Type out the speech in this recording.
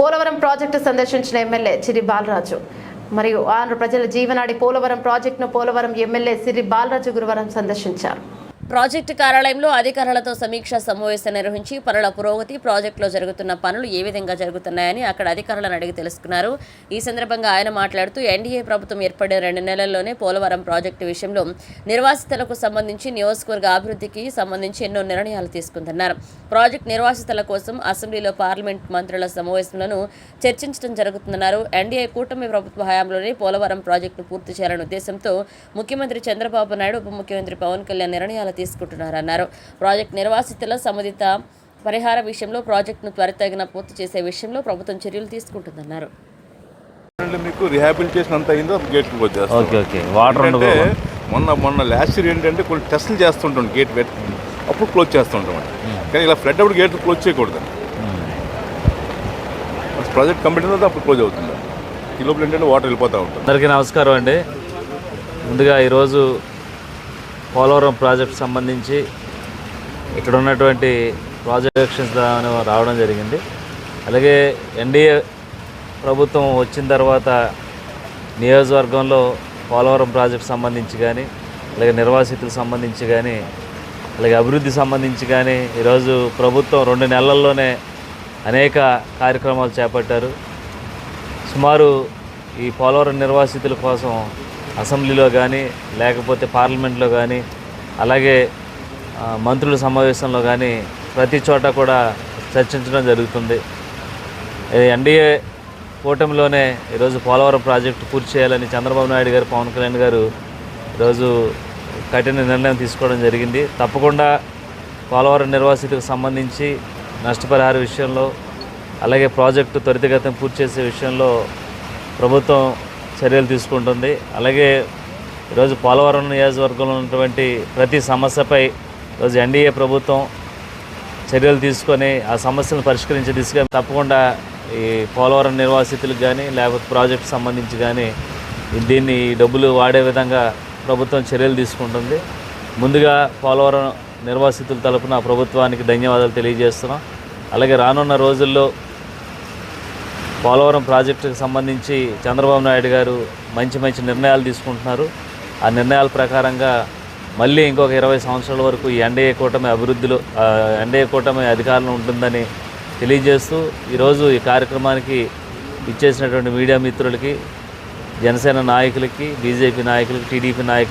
Polavaram project సందర్శించిన MLA చిరి Balaraju. మరియు ఆంధ్ర ప్రజల జీవనాడి పోలవరం ప్రాజెక్టును పోలవరం ఎమ్మెల్యే సిరి బాలరాజు గురువారం సందర్శించారు. ప్రాజెక్టు కార్యాలయంలో అధికారులతో సమీక్షా సమావేశం నిర్వహించి పనుల పురోగతి ప్రాజెక్టులో జరుగుతున్న పనులు ఏ విధంగా జరుగుతున్నాయని అక్కడ అధికారులను అడిగి తెలుసుకున్నారు. ఈ సందర్భంగా ఆయన మాట్లాడుతూ ఎన్డీఏ ప్రభుత్వం ఏర్పడిన రెండు నెలల్లోనే పోలవరం ప్రాజెక్టు విషయంలో నిర్వాసితులకు సంబంధించి నియోజకవర్గ అభివృద్ధికి సంబంధించి ఎన్నో నిర్ణయాలు తీసుకుంటున్నారు. ప్రాజెక్టు నిర్వాసితుల కోసం అసెంబ్లీలో పార్లమెంట్ మంత్రుల సమావేశంలో చర్చించడం జరుగుతుందన్నారు. ఎన్డీఏ కూటమి ప్రభుత్వ హయాంలోనే పోలవరం ప్రాజెక్టును పూర్తి చేయాలనే ఉద్దేశంతో ముఖ్యమంత్రి చంద్రబాబు నాయుడు ఉప ముఖ్యమంత్రి పవన్ కళ్యాణ్ నిర్ణయాలు తీసుకుంటున్నారన్నారు. ప్రాజెక్టు నిర్వాసితుల సంబంధిత పరిహార విషయంలో ప్రాజెక్టును త్వరితగిన పూర్తి చేసే విషయంలో ప్రభుత్వం చర్యలు తీసుకుంటుందన్నారు. అంటే మీకు రిహాబిలిటేషన్ అంతా అయిందో గేట్ క్లోజ్ చేస్తాం ఓకే ఓకే. వాటర్ మొన్న మొన్న లాస్ట్ ఇయర్ ఏంటంటే కొన్ని టెస్టులు చేస్తుంటాం గేట్ అప్పుడు క్లోజ్ చేస్తుంటాం కానీ ఇలా ఫ్లడ్ అప్పుడు గేట్లు క్లోజ్ చేయకూడదు. ప్రాజెక్ట్ కంప్లీట్ అయితే అప్పుడు క్లోజ్ అవుతుంది. ఈ లోపల ఏంటంటే వాటర్ వెళ్ళిపోతూ ఉంటుంది. అందరికీ నమస్కారం అండి. ముందుగా ఈరోజు పోలవరం ప్రాజెక్ట్ సంబంధించి ఇక్కడ ఉన్నటువంటి ప్రాజెక్ట్స్ రావడం జరిగింది. అలాగే ఎన్డీఏ ప్రభుత్వం వచ్చిన తర్వాత నియోజకవర్గంలో పోలవరం ప్రాజెక్ట్ సంబంధించి కానీ అలాగే నిర్వాసితులకు సంబంధించి కానీ అలాగే అభివృద్ధి సంబంధించి కానీ ఈరోజు ప్రభుత్వం రెండు నెలల్లోనే అనేక కార్యక్రమాలు చేపట్టారు. సుమారు ఈ పోలవరం నిర్వాసితుల కోసం అసెంబ్లీలో కానీ లేకపోతే పార్లమెంట్లో కానీ అలాగే మంత్రుల సమావేశంలో కానీ ప్రతి చోట కూడా చర్చించడం జరుగుతుంది. ఎన్డీఏ కూటమిలోనే ఈరోజు పోలవరం ప్రాజెక్టు పూర్తి చేయాలని చంద్రబాబు నాయుడు గారు పవన్ కళ్యాణ్ గారు ఈరోజు కఠిన నిర్ణయం తీసుకోవడం జరిగింది. తప్పకుండా పోలవరం నిర్వాసితులకు సంబంధించి నష్టపరిహార విషయంలో అలాగే ప్రాజెక్టు త్వరితగతిన పూర్తి చేసే విషయంలో ప్రభుత్వం చర్యలు తీసుకుంటుంది. అలాగే ఈరోజు పోలవరం నియోజకవర్గంలో ఉన్నటువంటి ప్రతి సమస్యపై ఈరోజు ఎన్డీఏ ప్రభుత్వం చర్యలు తీసుకొని ఆ సమస్యలను పరిష్కరించే దిశగా తప్పకుండా ఈ పోలవరం నిర్వాసితులకు కానీ లేకపోతే ప్రాజెక్టు సంబంధించి కానీ దీన్ని ఈ డబ్బులు వాడే విధంగా ప్రభుత్వం చర్యలు తీసుకుంటుంది. ముందుగా పోలవరం నిర్వాసితుల తరపున ప్రభుత్వానికి ధన్యవాదాలు తెలియజేస్తున్నాం. అలాగే రానున్న రోజుల్లో పోలవరం ప్రాజెక్టుకు సంబంధించి చంద్రబాబు నాయుడు గారు మంచి మంచి నిర్ణయాలు తీసుకుంటున్నారు. ఆ నిర్ణయాల ప్రకారంగా మళ్ళీ ఇంకొక ఇరవై సంవత్సరాల వరకు ఈ ఎన్డీఏ కూటమి అభివృద్ధిలో ఆ, ఎన్డీఏ కూటమి అధికారంలో ఉంటుందని తెలియజేస్తూ ఈరోజు ఈ కార్యక్రమానికి ఇచ్చేసినటువంటి మీడియా మిత్రులకి జనసేన నాయకులకి బీజేపీ నాయకులకి టీడీపీ నాయకులకి